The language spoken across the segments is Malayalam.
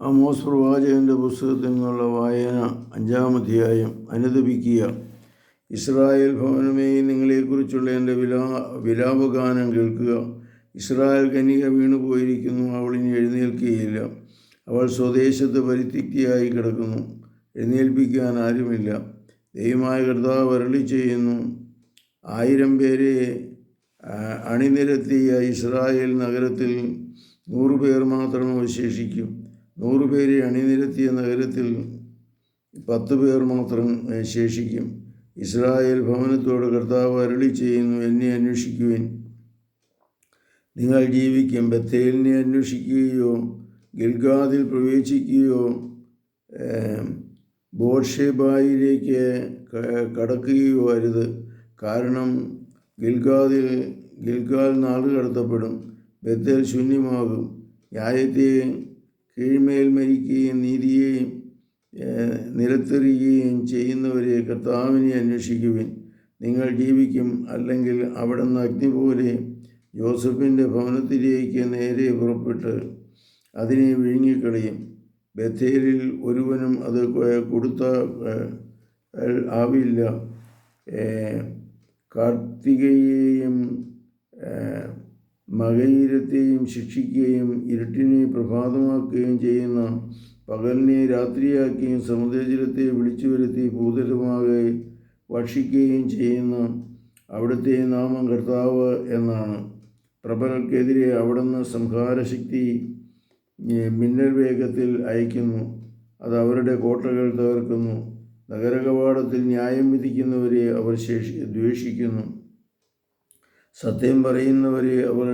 ആമോസ് പ്രവാചകന്റെ പുസ്തകത്തിൽ നിന്നുള്ള വായന അഞ്ചാം അധ്യായം അനുദപിക്കുക. ഇസ്രായേൽ ഭവനമേ നിങ്ങളെക്കുറിച്ചുള്ള എന്റെ വിലാ വിലാപഗാനം കേൾക്കുക. ഇസ്രായേൽ കനിക വീണുപോയിരിക്കുന്നു അവൾ ഇനി എഴുന്നേൽക്കുകയില്ല. അവൾ സ്വദേശത്ത് പരിത്യക്തിയായി കിടക്കുന്നു. എഴുന്നേൽപ്പിക്കാൻ ആരുമില്ല. ദൈവമായ കർത്താവ് വരളി ചെയ്യുന്നു. ആയിരം പേരെ അണിനിരത്തിയ ഇസ്രായേൽ നഗരത്തിൽ നൂറുപേർ മാത്രം അവശേഷിക്കും. നൂറ് പേരെ അണിനിരത്തിയ നഗരത്തിൽ പത്ത് പേർ മാത്രം ശേഷിക്കും. ഇസ്രായേൽ ഭവനത്തോട് കർത്താവ് അരളി ചെയ്യുന്നു എന്നെ അന്വേഷിക്കുവിൻ. നിങ്ങൾ ജീവിക്കും. ബത്തേലിനെ അന്വേഷിക്കുകയോ ഗിൽഗാദിൽ പ്രവേശിക്കുകയോ ബോഷെബായിലേക്ക് കടക്കുകയോ അരുത്. കാരണം ഗിൽഗാദിൽ ഗിൽഗാൽ നാട് കടത്തപ്പെടും. ബത്തേൽ ശൂന്യമാകും. ന്യായത്തെ കീഴ്മേൽ മരിക്കുകയും നീതിയെയും നിലത്തെറിയുകയും ചെയ്യുന്നവരെ കർത്താവിനെ അന്വേഷിക്കുവിൻ. നിങ്ങൾ ജീവിക്കും അല്ലെങ്കിൽ അവിടുന്ന് അഗ്നി പോലെ ജോസഫിന്റെ ഭവനത്തിലേക്ക് നേരെ പുറപ്പെട്ട് അതിനെ വിഴുങ്ങിക്കളയും. ബഥേലിൽ ഒരുവനും അത് കൊടുത്ത ആവില്ല. കാർത്തികയെയും മകയിരത്തെയും ശിക്ഷിക്കുകയും ഇരുട്ടിനെ പ്രഭാതമാക്കുകയും ചെയ്യുന്ന പകലിനെ രാത്രിയാക്കുകയും സമുദ്രജലത്തെ വിളിച്ചു വരുത്തി ഭൂതലമാകെ ഭക്ഷിക്കുകയും ചെയ്യുന്ന അവിടുത്തെ നാമം കർത്താവ് എന്നാണ്. പ്രബലർക്കെതിരെ അവിടുന്ന് സംഹാരശക്തി മിന്നൽ വേഗത്തിൽ അയക്കുന്നു അത് അവരുടെ കോട്ടകൾ തകർക്കുന്നു. നഗരകവാടത്തിൽ ന്യായം വിധിക്കുന്നവരെ അവർ ശേഷി ദ്വേഷിക്കുന്നു. സത്യം പറയുന്നവർ അവർ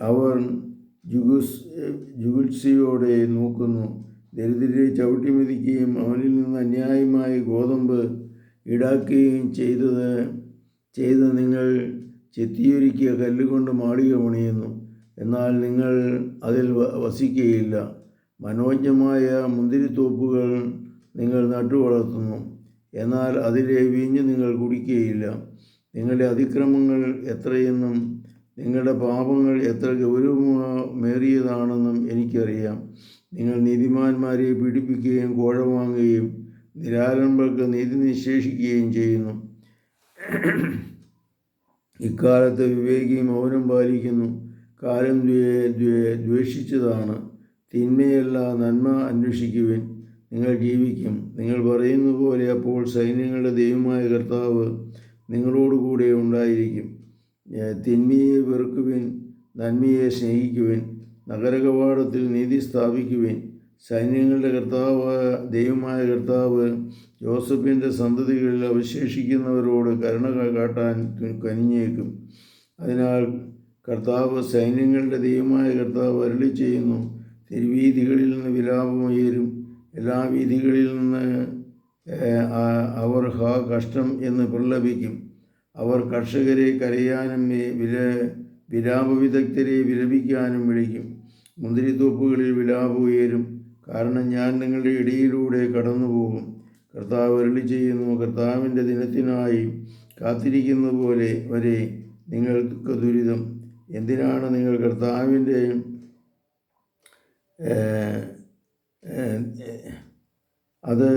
അവർ ജുഗുസ് ജുഗുത്സിയോടെ നോക്കുന്നു. ദരിദ്രരെ ചവിട്ടി മെതിക്കുകയും അവനിൽ നിന്ന് അന്യായമായി ഗോതമ്പ് ഈടാക്കുകയും ചെയ്തത് ചെയ്ത് നിങ്ങൾ ചെത്തിയൊരുക്കിയ കല്ലുകൊണ്ട് മാളിക പണിയുന്നു. എന്നാൽ നിങ്ങൾ അതിൽ വസിക്കുകയില്ല. മനോജ്ഞമായ മുന്തിരിത്തോപ്പുകൾ നിങ്ങൾ നട്ടുവളർത്തുന്നു. എന്നാൽ അതിലെ വീഞ്ഞ് നിങ്ങൾ കുടിക്കുകയില്ല. നിങ്ങളുടെ അതിക്രമങ്ങൾ എത്രയെന്നും നിങ്ങളുടെ പാപങ്ങൾ എത്ര ഗൗരവമേറിയതാണെന്നും എനിക്കറിയാം. നിങ്ങൾ നീതിമാന്മാരെ പീഡിപ്പിക്കുകയും കോഴ വാങ്ങുകയും നിരാലംബർക്ക് നീതി നിശേഷിക്കുകയും ചെയ്യുന്നു. ഇക്കാലത്ത് വിവേകി മൗനം പാലിക്കുന്നു. കാലം ദ്വേ- ദ്വേ- ദ്വേഷിച്ചതാണ്. തിന്മയല്ല നന്മ അന്വേഷിക്കുവിൻ. നിങ്ങൾ ജീവിക്കും. നിങ്ങൾ പറയുന്ന പോലെ അപ്പോൾ സൈന്യങ്ങളുടെ ദൈവമായ കർത്താവ് നിങ്ങളോടുകൂടെ ഉണ്ടായിരിക്കും. തിന്മയെ വെറുക്കുവിൻ നന്മയെ സ്നേഹിക്കുവിൻ നഗരകവാടത്തിൽ നീതി സ്ഥാപിക്കുവിൻ. സൈന്യങ്ങളുടെ കർത്താവ് ദൈവമായ കർത്താവ് ജോസഫിന്റെ സന്തതികളിൽ അവശേഷിക്കുന്നവരോട് കരുണ കാട്ടാൻ കനിഞ്ഞേക്കും. അതിനാൽ കർത്താവ് സൈന്യങ്ങളുടെ ദൈവമായ കർത്താവ് അരളി ചെയ്യുന്നു തിരുവീതികളിൽ നിന്ന് വിലാപം ഉയരും. എല്ലാ വീതികളിൽ നിന്ന് അവർ ഹാ കഷ്ടം എന്ന് പ്രലപിക്കും. അവർ കർഷകരെ കരയാനും വില വിലാപ വിദഗ്ധരെ വിലപിക്കാനും വിളിക്കും. മുന്തിരിത്തോപ്പുകളിൽ വിലാപം ഉയരും. കാരണം ഞാൻ നിങ്ങളുടെ ഇടയിലൂടെ കടന്നു പോകും കർത്താവ് അരളി ചെയ്യുന്നു കർത്താവിന്റെ ദിനത്തിനായി കാത്തിരിക്കുന്ന പോലെ വരെ നിങ്ങൾക്ക് ദുരിതം. എന്തിനാണ് നിങ്ങൾ കർത്താവിന്റെ ഏഹ്, ഏഹ്, അത്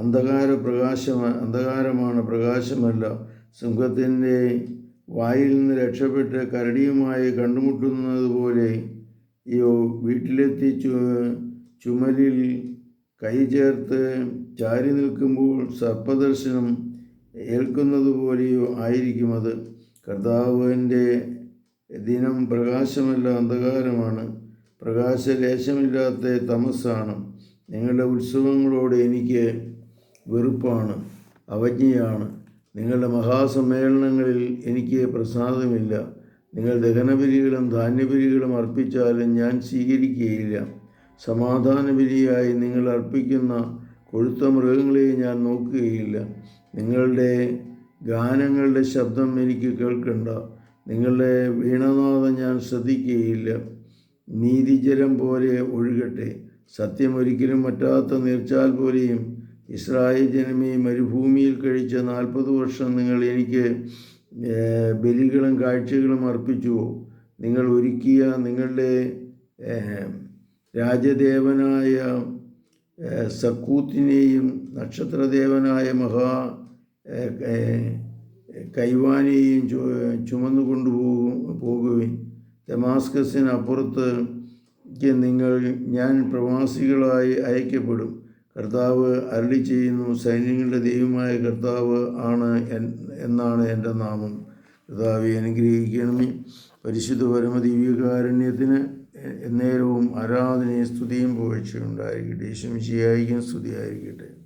അന്ധകാര പ്രകാശമ അന്ധകാരമാണ് പ്രകാശമല്ല. സിംഹത്തിന്റെ വായിൽ നിന്ന് രക്ഷപ്പെട്ട് കരടിയുമായി കണ്ടുമുട്ടുന്നത് പോലെ യോ വീട്ടിലെത്തി ചു ചുമലിൽ കൈ ചേർത്ത് ചാരി നിൽക്കുമ്പോൾ സർപ്പദർശനം ഏൽക്കുന്നത് പോലെയോ ആയിരിക്കും അത്. കർത്താവിന്റെ ദിനം പ്രകാശമല്ല അന്ധകാരമാണ്. പ്രകാശലേശമില്ലാത്ത തമസ്സാണ്. നിങ്ങളുടെ ഉത്സവങ്ങളോട് എനിക്ക് വെറുപ്പാണ് അവജ്ഞയാണ്. നിങ്ങളുടെ മഹാസമ്മേളനങ്ങളിൽ എനിക്ക് പ്രസാദമില്ല. നിങ്ങൾ ദഹനബലികളും ധാന്യബലികളും അർപ്പിച്ചാലും ഞാൻ സ്വീകരിക്കുകയില്ല. സമാധാനബലിയായി നിങ്ങൾ അർപ്പിക്കുന്ന കൊഴുത്ത മൃഗങ്ങളെ ഞാൻ നോക്കുകയില്ല. നിങ്ങളുടെ ഗാനങ്ങളുടെ ശബ്ദം എനിക്ക് കേൾക്കണ്ട. നിങ്ങളുടെ വീണനാഥം ഞാൻ ശ്രദ്ധിക്കുകയില്ല. നീതിജലം പോലെ ഒഴുകട്ടെ. സത്യം ഒരിക്കലും പറ്റാത്ത നീർച്ചാൽ പോലെയും ഇസ്രായേൽ ജനമേ മരുഭൂമിയിൽ കഴിച്ച നാൽപ്പത് വർഷം നിങ്ങൾ എനിക്ക് ബലികളും കാഴ്ചകളും അർപ്പിച്ചുവോ നിങ്ങൾ ഒരുക്കിയ നിങ്ങളുടെ രാജദേവനായ സക്കൂത്തിനെയും നക്ഷത്രദേവനായ മഹാ കൈവാനെയും ചുമന്നു കൊണ്ടുപോകും പോകുവിൻ. ദമാസ്കസിന് അപ്പുറത്ത് നിങ്ങൾ ഞാൻ പ്രവാസികളായി അയക്കപ്പെടും. കർത്താവ് അരളി ചെയ്യുന്നു സൈന്യങ്ങളുടെ ദൈവമായ കർത്താവ് ആണ് എന്നാണ് എന്റെ നാമം. കർത്താവെ അനുഗ്രഹിക്കണമേ. പരിശുദ്ധ പരമദിവ്യകാരുണ്യത്തിന് എന്നേരവും ആരാധനയും സ്തുതിയും പോഴ്ചയുണ്ടായിരിക്കട്ടെ യേശുമിശിയായിരിക്കും സ്തുതിയായിരിക്കട്ടെ.